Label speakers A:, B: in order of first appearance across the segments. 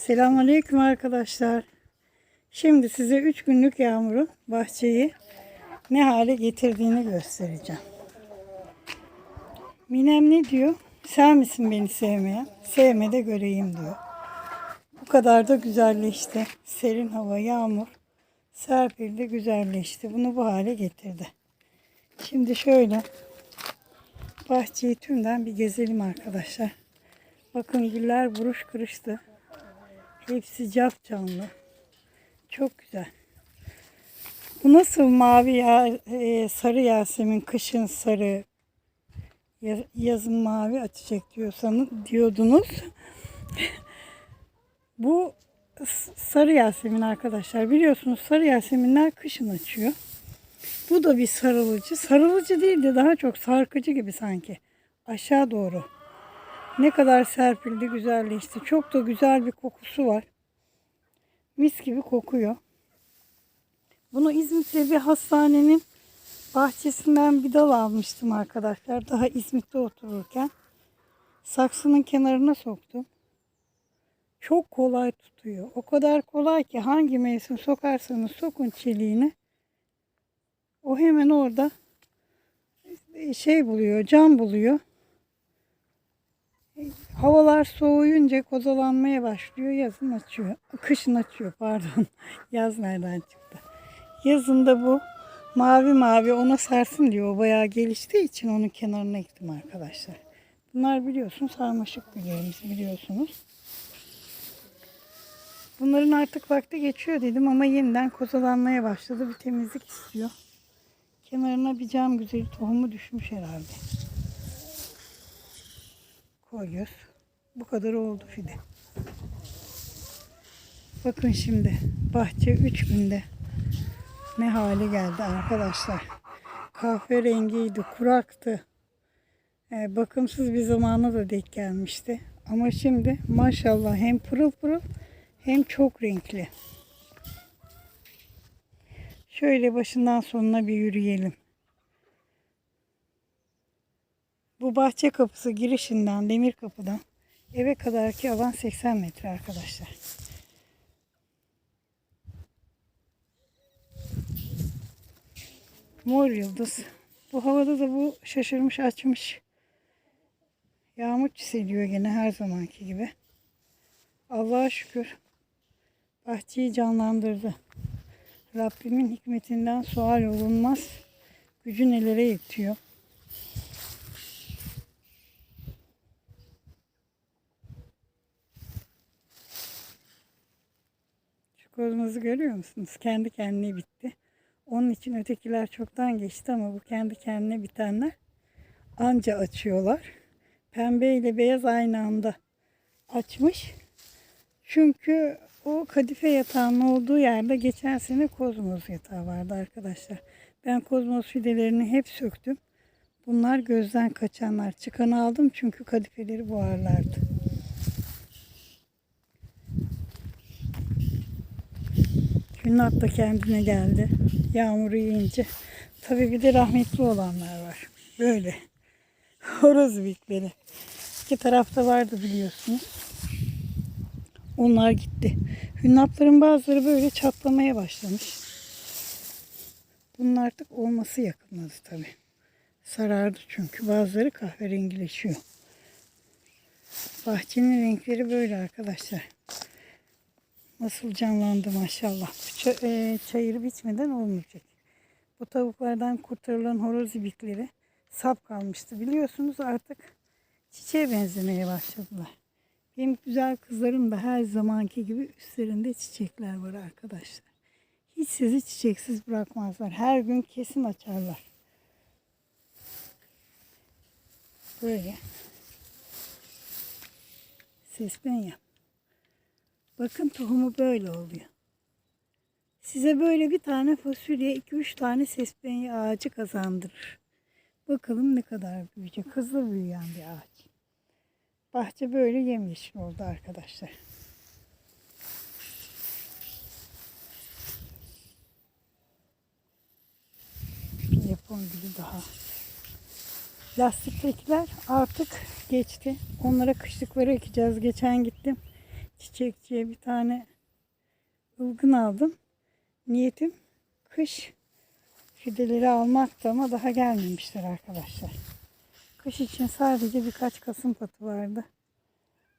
A: Selamünaleyküm arkadaşlar. Şimdi size 3 günlük yağmurun bahçeyi ne hale getirdiğini göstereceğim. Minem ne diyor? Sen misin beni sevmeyen? Sevme de göreyim diyor. Bu kadar da güzelleşti. Serin hava, yağmur. Serpil de güzelleşti. Bunu bu hale getirdi. Şimdi şöyle bahçeyi tümden bir gezelim arkadaşlar. Bakın güller buruş kırıştı. Hepsi cap canlı. Çok güzel. Bu nasıl mavi ya, e, sarı yasemin, kışın sarı, ya- yazın mavi açacak diyorsanız diyordunuz. Bu sarı yasemin arkadaşlar. Biliyorsunuz sarı yaseminler kışın açıyor. Bu da bir sarılıcı. Sarılıcı değil de daha çok sarkıcı gibi sanki. Aşağı doğru. Ne kadar serpildi, güzelleşti. Çok da güzel bir kokusu var. Mis gibi kokuyor. Bunu İzmit'te bir hastanenin bahçesinden bir dal almıştım arkadaşlar. Daha İzmit'te otururken. Saksının kenarına soktum. Çok kolay tutuyor. O kadar kolay ki hangi mevsim sokarsanız sokun çeliğini. O hemen orada şey buluyor, cam buluyor. Havalar soğuyunca kozalanmaya başlıyor. Yazın açıyor. Kışın açıyor pardon. Yaz nereden çıktı? Yazında bu mavi mavi ona sarsın diyor. O bayağı geliştiği için onun kenarına ektim arkadaşlar. Bunlar biliyorsunuz sarmaşık güllerimiz biliyorsunuz. Bunların artık vakti geçiyor dedim ama yeniden kozalanmaya başladı. Bir temizlik istiyor. Kenarına bir cam güzeli tohumu düşmüş herhalde koyuyoruz. Bu kadar oldu fide. Bakın şimdi bahçe 3 günde ne hale geldi arkadaşlar. Kahverengiydi, kuraktı. Ee, bakımsız bir zamana da denk gelmişti. Ama şimdi maşallah hem pırıl pırıl hem çok renkli. Şöyle başından sonuna bir yürüyelim. Bahçe kapısı girişinden, demir kapıdan eve kadarki alan 80 metre arkadaşlar. Mor yıldız. Bu havada da bu şaşırmış açmış. Yağmur çiseliyor gene her zamanki gibi. Allah'a şükür bahçeyi canlandırdı. Rabbimin hikmetinden sual olunmaz. Gücü nelere yetiyor. Kozumuzu görüyor musunuz? Kendi kendine bitti. Onun için ötekiler çoktan geçti ama bu kendi kendine bitenler anca açıyorlar. Pembe ile beyaz aynı anda açmış. Çünkü o kadife yatağının olduğu yerde geçen sene kozmos yatağı vardı arkadaşlar. Ben kozmos fidelerini hep söktüm. Bunlar gözden kaçanlar. Çıkanı aldım çünkü kadifeleri buharlardı. Günnat da kendine geldi. Yağmuru yiyince. Tabii bir de rahmetli olanlar var. Böyle. Horoz bikleri. İki tarafta vardı biliyorsunuz. Onlar gitti. Hünnapların bazıları böyle çatlamaya başlamış. Bunun artık olması yakınladı tabii. Sarardı çünkü. Bazıları kahverengileşiyor. Bahçenin renkleri böyle arkadaşlar. Nasıl canlandı maşallah. Ça- e, çayırı bitmeden olmayacak. Bu tavuklardan kurtarılan horoz ibikleri sap kalmıştı. Biliyorsunuz artık çiçeğe benzemeye başladılar. Benim güzel kızlarım da her zamanki gibi üstlerinde çiçekler var arkadaşlar. Hiç sizi çiçeksiz bırakmazlar. Her gün kesin açarlar. Böyle. Seslen yap. Bakın tohumu böyle oluyor. Size böyle bir tane fasulye, iki üç tane sespenye ağacı kazandırır. Bakalım ne kadar büyüyecek. Hızlı büyüyen bir ağaç. Bahçe böyle yemyeşil oldu arkadaşlar. Bir Japon gülü daha. Lastiktekiler artık geçti. Onlara kışlıkları ekeceğiz. Geçen gittim. Çiçekçiye bir tane ılgın aldım. Niyetim kış fideleri almaktı ama daha gelmemişler arkadaşlar. Kış için sadece birkaç kasım patı vardı.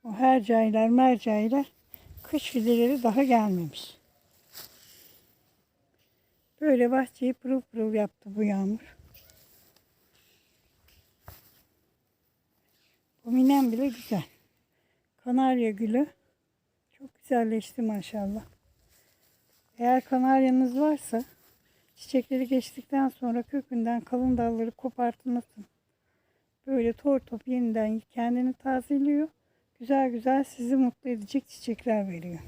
A: O hercailer mercailer kış fideleri daha gelmemiş. Böyle bahçeyi pırıl pırıl yaptı bu yağmur. Bu minem bile güzel. Kanarya gülü güzelleşti maşallah. Eğer kanaryanız varsa çiçekleri geçtikten sonra kökünden kalın dalları kopartmasın. Böyle tor top yeniden kendini tazeliyor. Güzel güzel sizi mutlu edecek çiçekler veriyor.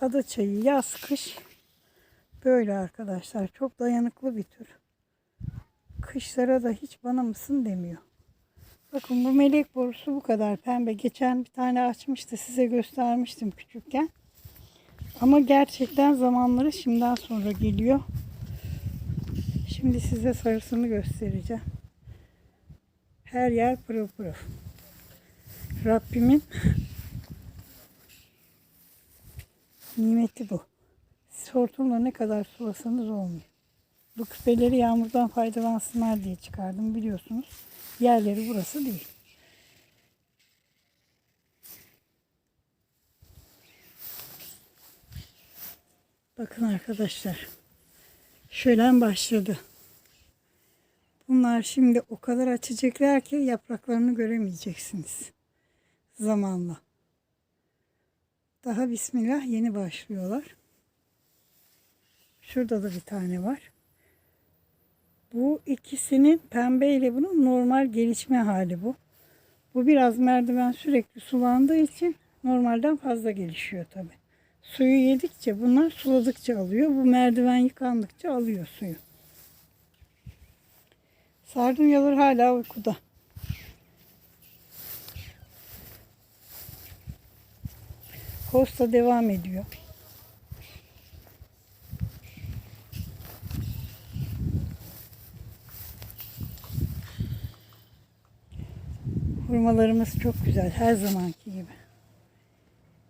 A: Ada çayı yaz kış böyle arkadaşlar. Çok dayanıklı bir tür. Kışlara da hiç bana mısın demiyor. Bakın bu melek borusu bu kadar pembe. Geçen bir tane açmıştı size göstermiştim küçükken. Ama gerçekten zamanları şimdiden sonra geliyor. Şimdi size sarısını göstereceğim. Her yer pırıl pırıl. Rabbimin nimeti bu. Hortumla ne kadar sulasanız olmuyor. Bu küpeleri yağmurdan faydalansınlar diye çıkardım biliyorsunuz. Yerleri burası değil. Bakın arkadaşlar. Şölen başladı. Bunlar şimdi o kadar açacaklar ki yapraklarını göremeyeceksiniz. Zamanla. Daha bismillah yeni başlıyorlar. Şurada da bir tane var. Bu ikisinin pembe ile bunun normal gelişme hali bu. Bu biraz merdiven sürekli sulandığı için normalden fazla gelişiyor tabi. Suyu yedikçe bunlar suladıkça alıyor. Bu merdiven yıkandıkça alıyor suyu. Sardunyalar hala uykuda. Kosta devam ediyor. Hurmalarımız çok güzel her zamanki gibi.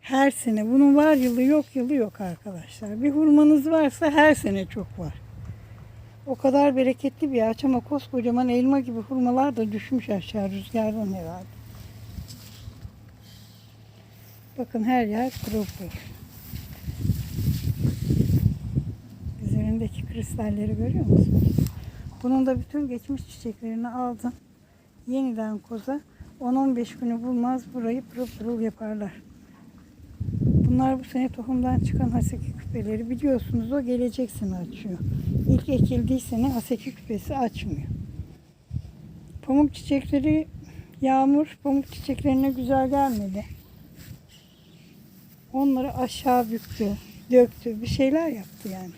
A: Her sene bunun var yılı yok yılı yok arkadaşlar. Bir hurmanız varsa her sene çok var. O kadar bereketli bir ağaç ama koskocaman elma gibi hurmalar da düşmüş aşağı rüzgardan herhalde. Bakın her yer pırıl. Üzerindeki kristalleri görüyor musunuz? Bunun da bütün geçmiş çiçeklerini aldım. Yeniden koza 10-15 günü bulmaz burayı pırıl pırıl yaparlar. Bunlar bu sene tohumdan çıkan haseki küpeleri biliyorsunuz o gelecek sene açıyor. İlk ekildiği sene haseki küpesi açmıyor. Pamuk çiçekleri yağmur pamuk çiçeklerine güzel gelmedi. Onları aşağı büktü, döktü, bir şeyler yaptı yani.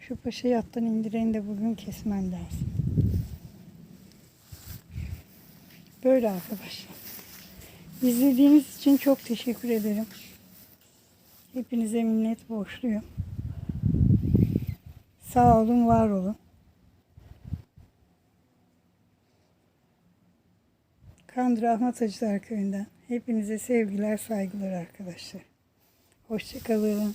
A: Şu paşa yattan indireni de bugün kesmem lazım. Böyle arkadaşlar. İzlediğiniz için çok teşekkür ederim. Hepinize minnet borçluyum. Sağ olun, var olun. Kandıra Ahmet Acılar Köyü'nden hepinize sevgiler, saygılar arkadaşlar. Hoşçakalın.